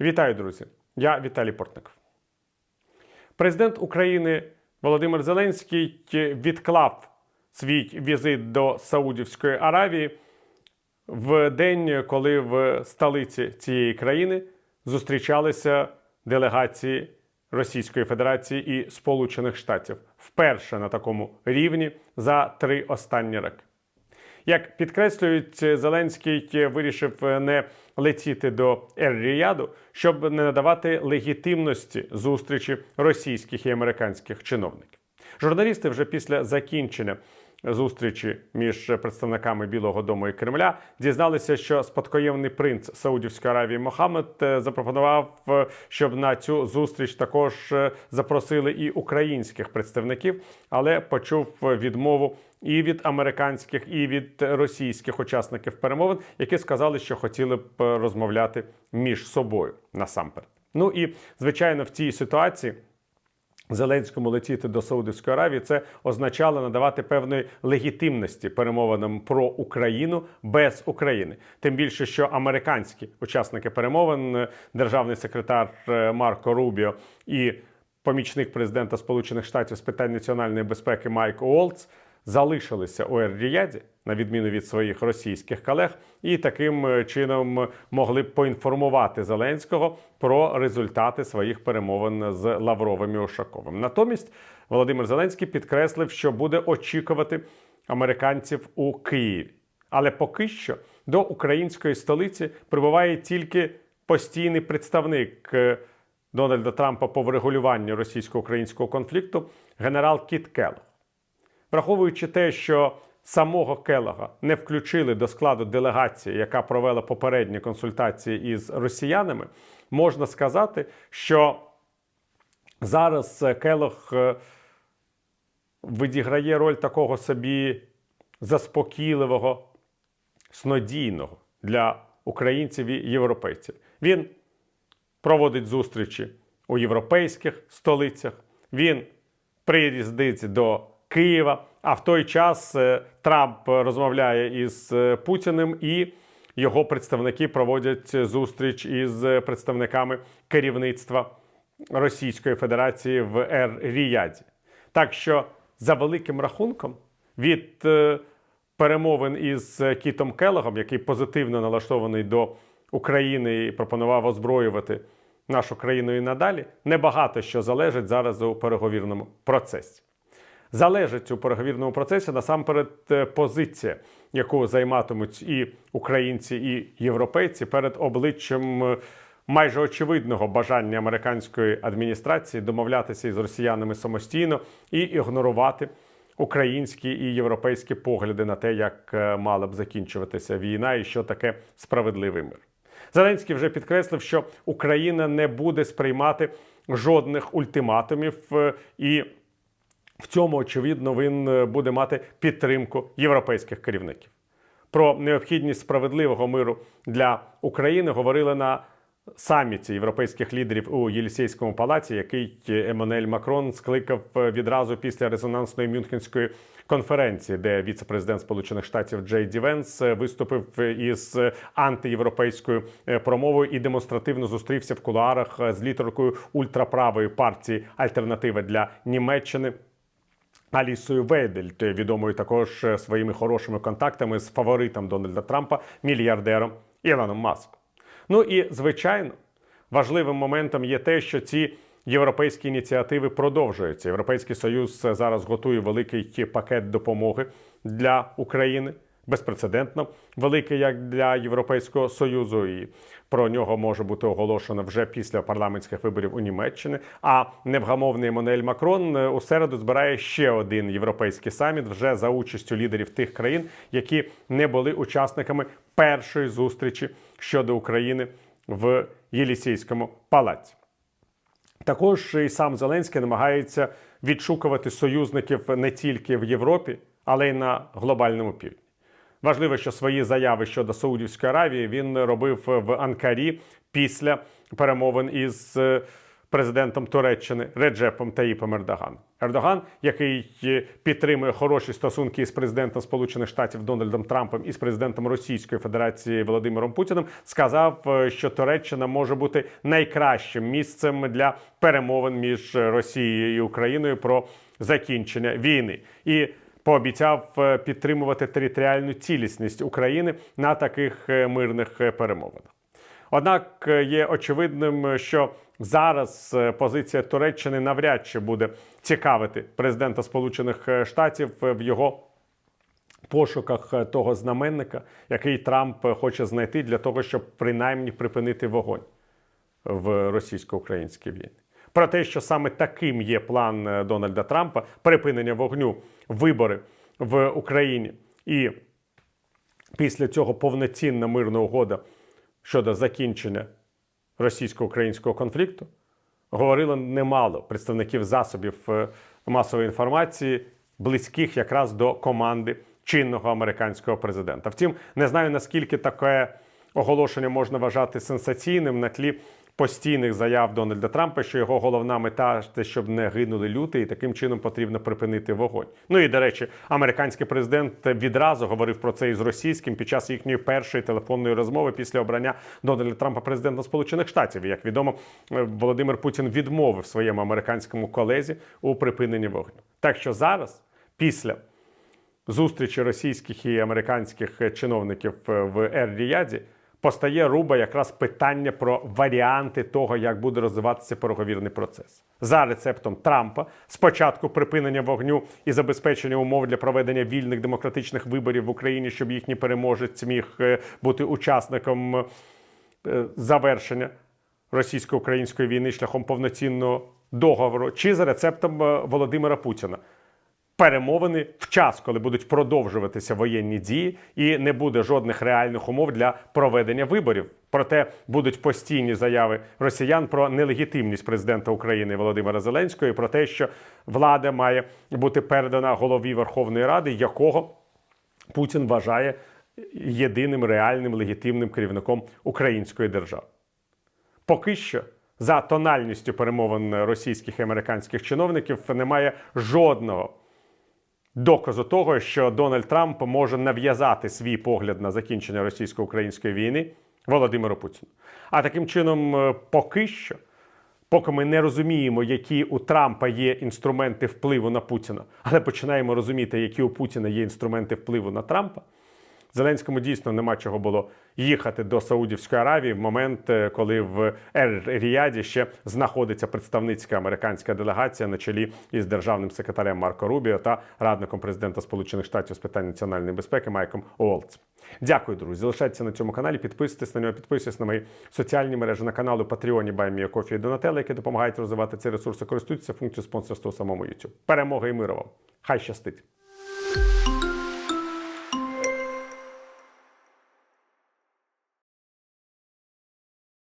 Вітаю, друзі! Я Віталій Портников. Президент України Володимир Зеленський відклав свій візит до Саудівської Аравії в день, коли в столиці цієї країни зустрічалися делегації Російської Федерації і Сполучених Штатів вперше на такому рівні за три останні роки. Як підкреслюють, Зеленський вирішив не летіти до Ер-Ріяду, щоб не надавати легітимності зустрічі російських і американських чиновників. Журналісти вже після закінчення зустрічі між представниками Білого Дому і Кремля дізналися, що спадкоємний принц Саудівської Аравії Мохаммед е, запропонував, е, щоб на цю зустріч також е, запросили і українських представників, але почув відмову. І від американських, і від російських учасників перемовин, які сказали, що хотіли б розмовляти між собою насамперед. Ну і звичайно, в цій ситуації Зеленському летіти до Саудівської Аравії це означало надавати певної легітимності перемовинам про Україну без України. Тим більше, що американські учасники перемовин, державний секретар е, Марко Рубіо і помічник президента Сполучених Штатів з питань національної безпеки Майк Уолтс залишилися у Ер-Ріяді, на відміну від своїх російських колег, і таким е, чином могли б поінформувати Зеленського про результати своїх перемовин з Лавровим і Ошаковим. Натомість Володимир Зеленський підкреслив, що буде очікувати американців у Києві. Але поки що до української столиці прибуває тільки постійний представник е, Дональда Трампа по врегулюванню російсько-українського конфлікту генерал Кіт Келлог. Враховуючи те, що самого Келога не включили до складу делегації, яка провела попередні консультації із росіянами, можна сказати, що зараз Келог е, відіграє роль такого собі заспокійливого, снодійного для українців і європейців. Він проводить зустрічі у європейських столицях. Він приїздить до Києва. А в той час е, Трамп розмовляє із е, Путіним і його представники проводять зустріч із представниками керівництва Російської Федерації в Ер-Ріяді. Так що, за великим рахунком, від е, перемовин із Кітом Келогом, який позитивно налаштований до України і пропонував озброювати нашу країну і надалі, небагато що залежить зараз у переговірному процесі залежить у переговірному процесі насамперед е, позиція, яку займатимуть і українці, і європейці перед обличчям. Е, майже очевидного бажання американської адміністрації домовлятися із росіянами самостійно і ігнорувати українські і європейські погляди на те, як е, мала б закінчуватися війна і що таке справедливий мир. Зеленський вже підкреслив, що Україна не буде сприймати жодних ультиматумів і в цьому, очевидно, він е, буде мати підтримку європейських керівників. Про необхідність справедливого миру для України говорили на саміті європейських лідерів у Єлісейському палаці, який Еммануель Макрон скликав е, відразу після резонансної Мюнхенської конференції, де віце-президент Сполучених Штатів Джей Ді Венс е, виступив із антиєвропейською промовою і демонстративно зустрівся в кулуарах з літеркою ультраправої партії Альтернатива для Німеччини. Алісою Вейдельт, відомою також е, своїми хорошими контактами з фаворитом Дональда Трампа, мільярдером Ілоном Маском. Ну і звичайно, важливим моментом є те, що ці європейські ініціативи продовжуються. Європейський союз зараз готує великий пакет допомоги для України безпрецедентно великий як для Європейського союзу, і про нього може бути оголошено вже після парламентських виборів у Німеччині. А невгамовний Еммануель Макрон е, у середу збирає ще один європейський саміт вже за участю лідерів тих країн, які не були учасниками першої зустрічі щодо України в Єлісійському палаці. Також і сам Зеленський намагається відшукувати союзників не тільки в Європі, але й на глобальному півдні. Важливо, що свої заяви щодо Саудівської Аравії він робив в Анкарі після перемовин із е, президентом Туреччини Реджепом Таїпом Ердоганом. Ердоган, який е, підтримує хороші стосунки із президентом Сполучених Штатів Дональдом Трампом і з президентом Російської Федерації Володимиром Путіним, сказав, е, що Туреччина може бути найкращим місцем для перемовин між Росією і Україною про закінчення війни і пообіцяв е, підтримувати територіальну цілісність України на таких е, мирних е, перемовинах. Однак є очевидним, що зараз позиція Туреччини навряд чи буде цікавити президента Сполучених Штатів в його пошуках того знаменника, який Трамп хоче знайти для того, щоб принаймні припинити вогонь в російсько-українській війні. Про те, що саме таким є план Дональда Трампа припинення вогню, вибори в Україні і після цього повноцінна мирна угода щодо закінчення російсько-українського конфлікту, говорило немало представників засобів е, масової інформації, близьких якраз до команди чинного американського президента. Втім, не знаю наскільки таке оголошення можна вважати сенсаційним на тлі постійних заяв Дональда Трампа, що його головна мета те, щоб не гинули люди, і таким чином потрібно припинити вогонь. Ну і до речі, американський президент відразу говорив про це із російським під час їхньої першої телефонної розмови після обрання Дональда Трампа президентом Сполучених Штатів. Як відомо, е, Володимир Путін відмовив своєму американському колезі у припиненні вогню. Так що зараз, після зустрічі російських і американських чиновників е, в Ер-Ріяді, постає руба якраз питання про варіанти того, як буде розвиватися переговірний процес. За рецептом Трампа спочатку припинення вогню і забезпечення умов для проведення вільних демократичних виборів в Україні, щоб їхній переможець міг е, бути учасником е, завершення російсько-української війни шляхом повноцінного договору, чи за рецептом е, Володимира Путіна. Перемовини в час, коли будуть продовжуватися воєнні дії, і не буде жодних реальних умов для проведення виборів. Проте будуть постійні заяви росіян про нелегітимність президента України Володимира Зеленського і про те, що влада має бути передана голові Верховної Ради, якого Путін вважає єдиним реальним легітимним керівником української держави. Поки що за тональністю перемовин російських і американських чиновників немає жодного доказу того, що Дональд Трамп може нав'язати свій погляд на закінчення російсько-української війни Володимиру Путіну. А таким чином, е, поки що, поки ми не розуміємо, які у Трампа є інструменти впливу на Путіна, але починаємо розуміти, які у Путіна є інструменти впливу на Трампа. Зеленському дійсно нема чого було їхати до Саудівської Аравії в момент, е, коли в Ер-Ріяді ще знаходиться представницька американська делегація на чолі із державним секретарем Марко Рубіо та радником президента Сполучених Штатів з питань національної безпеки Майком Уолтс. Дякую, друзі. Залишайтеся на цьому каналі, підписуйтесь на нього, підписуйтесь на мої соціальні мережі на каналу Patreon, Баймія Кофі і Донателла, які допомагають розвивати ці ресурси. Користуйтеся функцією спонсорства у самому YouTube. Перемоги і миру вам! Хай щастить!